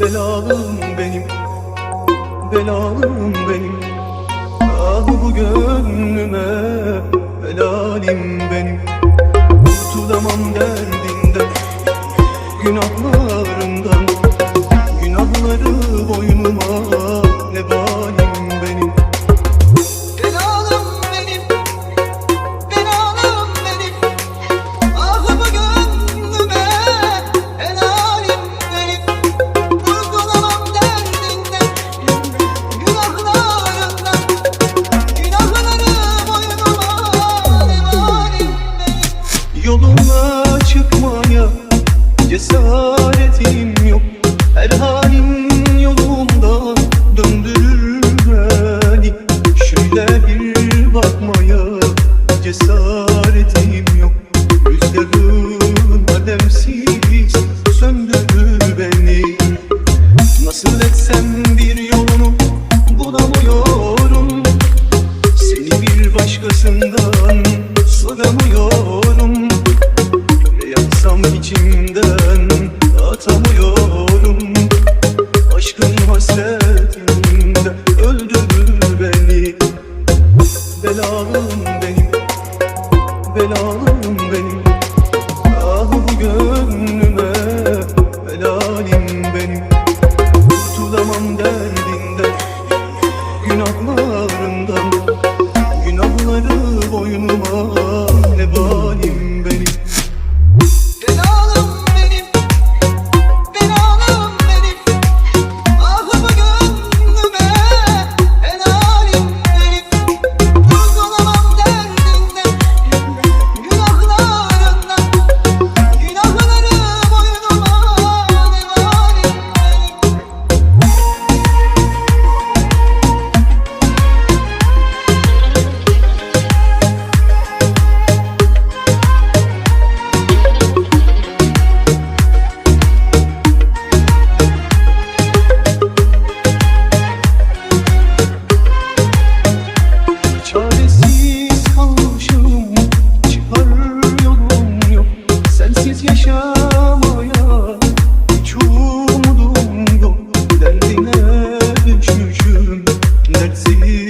Belalım benim Belalım benim. Ah bu gönlüme Belalim benim. Kurtulamam derdinden Günahlı You're so I see.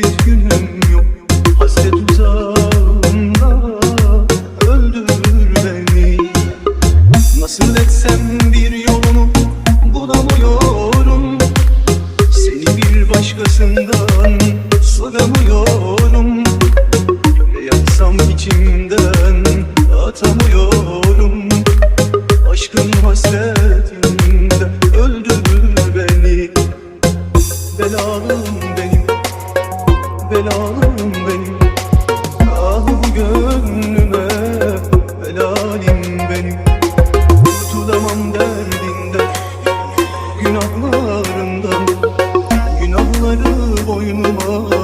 boynuma